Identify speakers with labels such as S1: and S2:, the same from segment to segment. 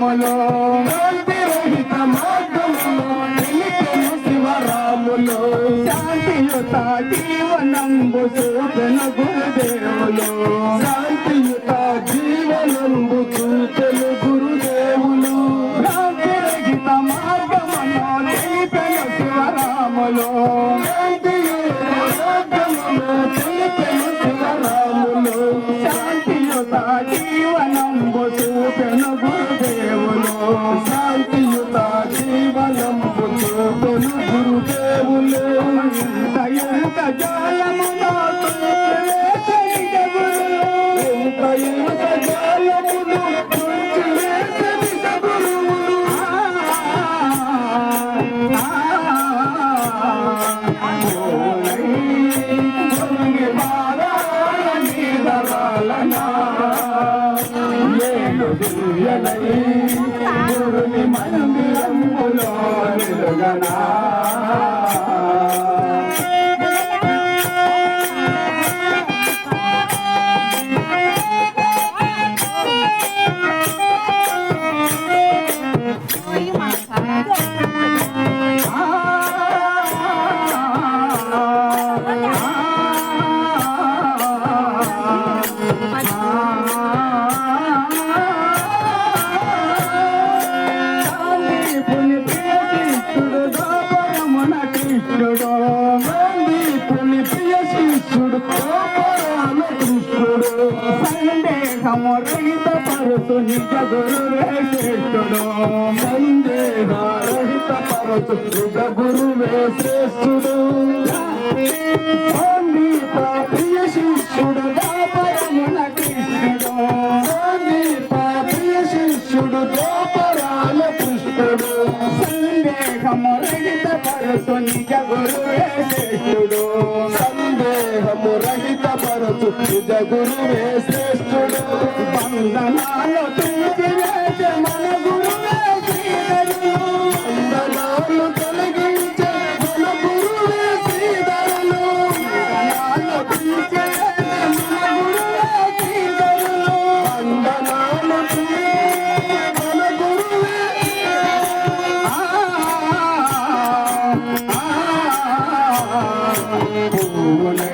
S1: మార్గములో
S2: రహిత
S1: మార్గములో నిలిచెను శివరాములో.
S2: శాంతియుత జీవనంబు సూచన
S1: శాంతి అమృత జాలమును
S2: గురువే శ్రేష్ఠుడు. మందే రహిత
S1: పరచు యుగ గురువే శ్రేష్ఠుడు
S2: పండిత
S1: ప్రియ శిష్యుడు orgulho.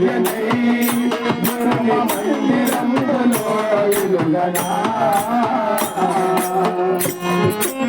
S2: yeah.